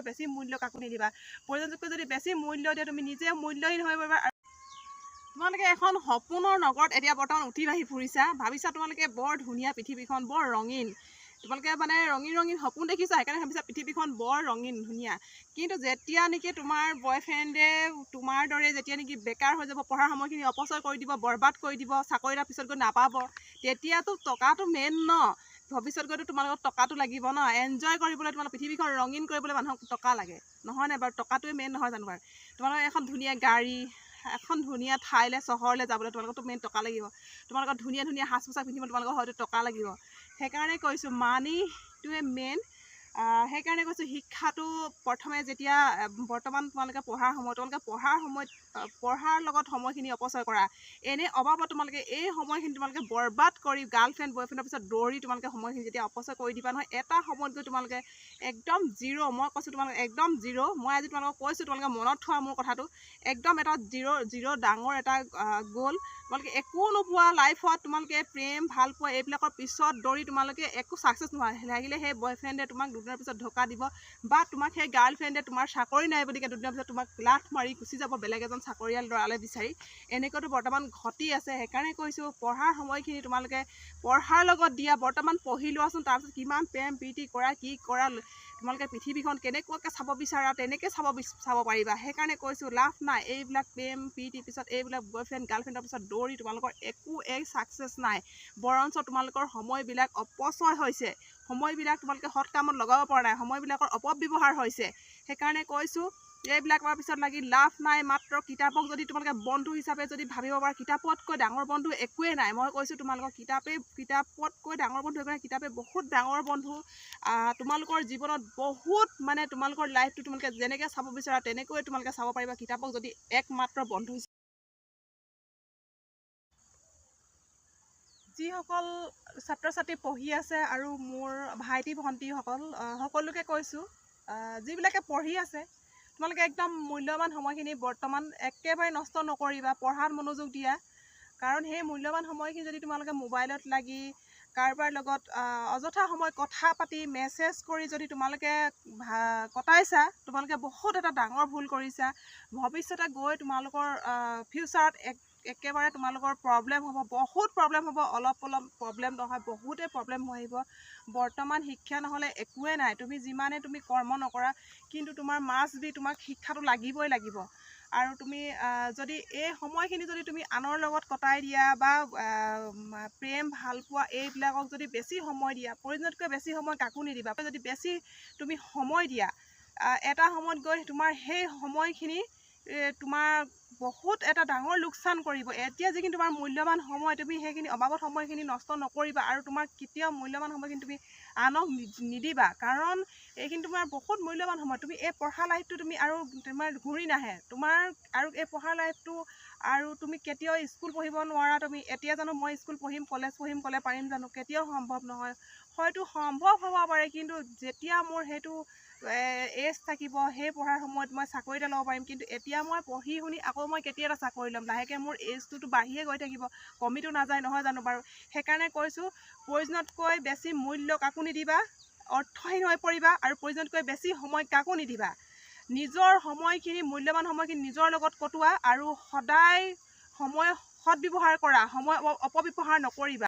প্ৰয়োজনতকৈ বেছি মূল্য কাকো নিদিবা। প্ৰয়োজনতকৈ যদি বেছি মূল্য দিয়া তুমি নিজে মূল্যহীন হৈ পৰিবা তোমালোকে এখন সপোনৰ নগৰত এতিয়া বৰ্তমান উঠি বাঢ়ি ফুৰিছা। ভাবিছা তোমালোকে বৰ ধুনীয়া পৃথিৱীখন বৰ ৰঙীন। তোমালোকে মানে ৰঙীন ৰঙীন সপোন দেখিছা সেইকাৰণে ভাবিছা পৃথিৱীখন বৰ ৰঙীন ধুনীয়া। কিন্তু যেতিয়া নেকি তোমাৰ বয়ফ্ৰেণ্ডে তোমাৰ দৰে যেতিয়া নেকি বেকাৰ হৈ যাব পঢ়াৰ সময়খিনি অপচয় কৰি দিব বৰবাদ কৰি দিব চাকৰি এটাৰ পিছত গৈ নাপাব তেতিয়াতো টকাটো মেইন ন। ভৱিষ্যত গৈতো তোমালোকক টকাটো লাগিব ন? এনজয় কৰিবলৈ তোমালোক পৃথিৱীখন ৰঙীন কৰিবলৈ মানুহক টকা লাগে। নহয় নাই বাৰু? টকাটোৱে মেইন নহয় জানো বাৰু? তোমালোকৰ এখন ধুনীয়া গাড়ী এখন ধুনীয়া ঠাইলৈ চহৰলৈ যাবলৈ তোমালোকতো মেইন টকা লাগিব। তোমালোকৰ ধুনীয়া ধুনীয়া সাজ পোছাক পিন্ধিব তোমালোকৰ হয়তো টকা লাগিব। সেইকাৰণে কৈছোঁ মানিটোৱে মেইন সেইকাৰণে কৈছোঁ শিক্ষাটো প্ৰথমে যেতিয়া বৰ্তমান তোমালোকে পঢ়াৰ সময়ত তোমালোকে পঢ়াৰ সময়ত পঢ়াৰ লগত সময়খিনি অপচয় কৰা। এনেই অবাবত তোমালোকে এই সময়খিনি তোমালোকে বৰবাদ কৰি গাৰ্লফ্ৰেণ্ড বয়ফ্ৰেণ্ডৰ পিছত দৌৰি তোমালোকে সময়খিনি যেতিয়া অপচয় কৰি দিবা নহয় এটা সময়ত গৈ তোমালোকে একদম জিৰ' মই কৈছোঁ তোমালোকে একদম জিৰ' মই আজি তোমালোকক কৈছোঁ তোমালোকে মনত থোৱা মোৰ কথাটো একদম এটা জিৰ' জিৰ' ডাঙৰ এটা গ'ল। তোমালোকে একো নোপোৱা লাইফত তোমালোকে প্ৰেম ভাল পোৱা এইবিলাকৰ পিছত দৌৰি তোমালোকে একো ছাকচেছ নোহোৱা লাগিলে সেই বয়ফ্ৰেণ্ডে তোমাক দুদিনৰ পিছত ধোকা দিব বা তোমাক সেই গাৰ্লফ্ৰেণ্ডে তোমাৰ চাকৰি নাই বুলি দুদিনৰ পিছত তোমাক লাঠ মাৰি গুচি যাব বেলেগ এজন চাকৰিয়াল ল'ৰালৈ বিচাৰি। এনেকুৱাতো বৰ্তমান ঘটি আছে। সেইকাৰণে কৈছোঁ পঢ়াৰ সময়খিনি তোমালোকে পঢ়াৰ লগত দিয়া। বৰ্তমান পঢ়ি লোৱাচোন তাৰপিছত কিমান প্ৰেম প্ৰীতি কৰা কি কৰা তোমালোকে পৃথিৱীখন কেনেকুৱাকৈ চাব বিচাৰা তেনেকৈ চাব চাব পাৰিবা। সেইকাৰণে কৈছোঁ লাভ নাই। এইবিলাক প্ৰেম প্ৰীতিৰ পিছত এইবিলাক বয়ফ্ৰেণ্ড গাৰ্লফ্ৰেণ্ডৰ পিছত দৌৰি তোমালোকৰ একো এক ছাকচেছ নাই। বৰঞ্চ তোমালোকৰ সময়বিলাক অপচয় হৈছে। সময়বিলাক তোমালোকে সৎ কামত লগাব পৰা নাই। সময়বিলাকৰ অপব্যৱহাৰ হৈছে। সেইকাৰণে কৈছোঁ এইবিলাকৰ পিছত লাগি লাভ নাই। মাত্ৰ কিতাপক যদি তোমালোকে বন্ধু হিচাপে যদি ভাবিব পাৰা কিতাপতকৈ ডাঙৰ বন্ধু একোৱেই নাই। মই কৈছোঁ তোমালোকৰ কিতাপেই কিতাপতকৈ ডাঙৰ বন্ধু একো নাই। কিতাপে বহুত ডাঙৰ বন্ধু। তোমালোকৰ জীৱনত বহুত মানে তোমালোকৰ লাইফটো তোমালোকে যেনেকৈ চাব বিচাৰা তেনেকৈ তোমালোকে চাব পাৰিবা। কিতাপক যদি একমাত্ৰ বন্ধু যিসকল ছাত্ৰ ছাত্ৰী পঢ়ি আছে আৰু মোৰ ভাইটি ভণ্টিসকল সকলোকে কৈছোঁ যিবিলাকে পঢ়ি আছে তোমালোকে একদম মূল্যৱান সময়খিনি বৰ্তমান একেবাৰে নষ্ট নকৰিবা পঢ়াত মনোযোগ দিয়া। কাৰণ সেই মূল্যৱান সময়খিনি যদি তোমালোকে মোবাইলত লাগি কাৰোবাৰ লগত অযথা সময় কথা পাতি মেছেজ কৰি যদি তোমালোকে কটাইছা তোমালোকে বহুত এটা ডাঙৰ ভুল কৰিছা। ভৱিষ্যতে গৈ তোমালোকৰ ফিউচাৰত এক একেবাৰে তোমালোকৰ প্ৰব্লেম হ'ব বহুত প্ৰব্লেম হ'ব অলপ অলপ প্ৰব্লেম নহয় বহুতেই প্ৰব্লেম হৈ আহিব। বৰ্তমান শিক্ষা নহ'লে একোৱে নাই তুমি যিমানে তুমি কৰ্ম নকৰা কিন্তু তোমাৰ মাছ বি তোমাক শিক্ষাটো লাগিবই লাগিব। আৰু তুমি যদি এই সময়খিনি যদি তুমি আনৰ লগত কটাই দিয়া বা প্ৰেম ভাল পোৱা এইবিলাকক যদি বেছি সময় দিয়া প্ৰয়োজনতকৈ বেছি সময় কাকো নিদিবা যদি বেছি তুমি সময় দিয়া এটা সময়ত গৈ তোমাৰ সেই সময়খিনি তোমাৰ বহুত এটা ডাঙৰ লোকচান কৰিব। এতিয়া যিখিনি তোমাৰ মূল্যৱান সময় তুমি সেইখিনি অবাবত সময়খিনি নষ্ট নকৰিবা আৰু তোমাৰ কেতিয়াও মূল্যৱান সময়খিনি তুমি আনক নিদিবা। কাৰণ এইখিনি তোমাৰ বহুত মূল্যৱান সময়। তুমি এই পঢ়া লাইফটো তুমি আৰু তোমাৰ ঘূৰি নাহে। তোমাৰ আৰু এই পঢ়া লাইফটো আৰু তুমি কেতিয়াও স্কুল পঢ়িব নোৱাৰা। তুমি এতিয়া জানো মই স্কুল পঢ়িম কলেজ পঢ়িম ক'লে পাৰিম জানো? কেতিয়াও সম্ভৱ নহয়। হয়তো সম্ভৱ হ'ব পাৰে কিন্তু যেতিয়া মোৰ সেইটো এজ থাকিব সেই পঢ়াৰ সময়ত মই চাকৰি এটা ল'ব পাৰিম। কিন্তু এতিয়া মই পঢ়ি শুনি আকৌ মই কেতিয়া এটা চাকৰি ল'ম? লাহেকৈ মোৰ এজটোতো বাঢ়িয়ে গৈ থাকিব। কমিতো নাযায় নহয় জানো বাৰু? সেইকাৰণে কৈছোঁ প্ৰয়োজনতকৈ বেছি মূল্য কাকো নিদিবা অৰ্থহীন হৈ পৰিবা আৰু প্ৰয়োজনতকৈ বেছি সময় কাকো নিদিবা। নিজৰ সময়খিনি মূল্যৱান সময়খিনি নিজৰ লগত কটোৱা আৰু সদায় সময় সদব্যৱহাৰ কৰা সময় অপ- অপব্যৱহাৰ নকৰিবা।